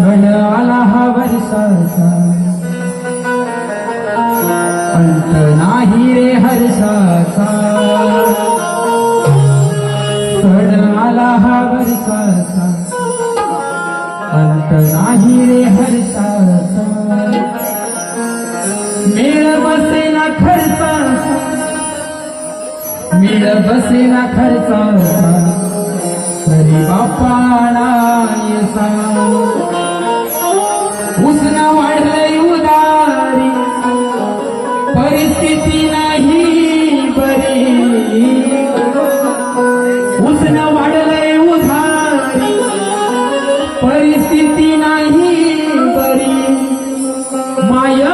घड आला हा वरसाचा अंत नाही रे हरसाचा घड आला हा वरसाचा अंत नाही रे हरसाचा मेळ बसेला खर्चाचा मेळ बसेला खर्चाचा हरी बाप्पा नायसा Maya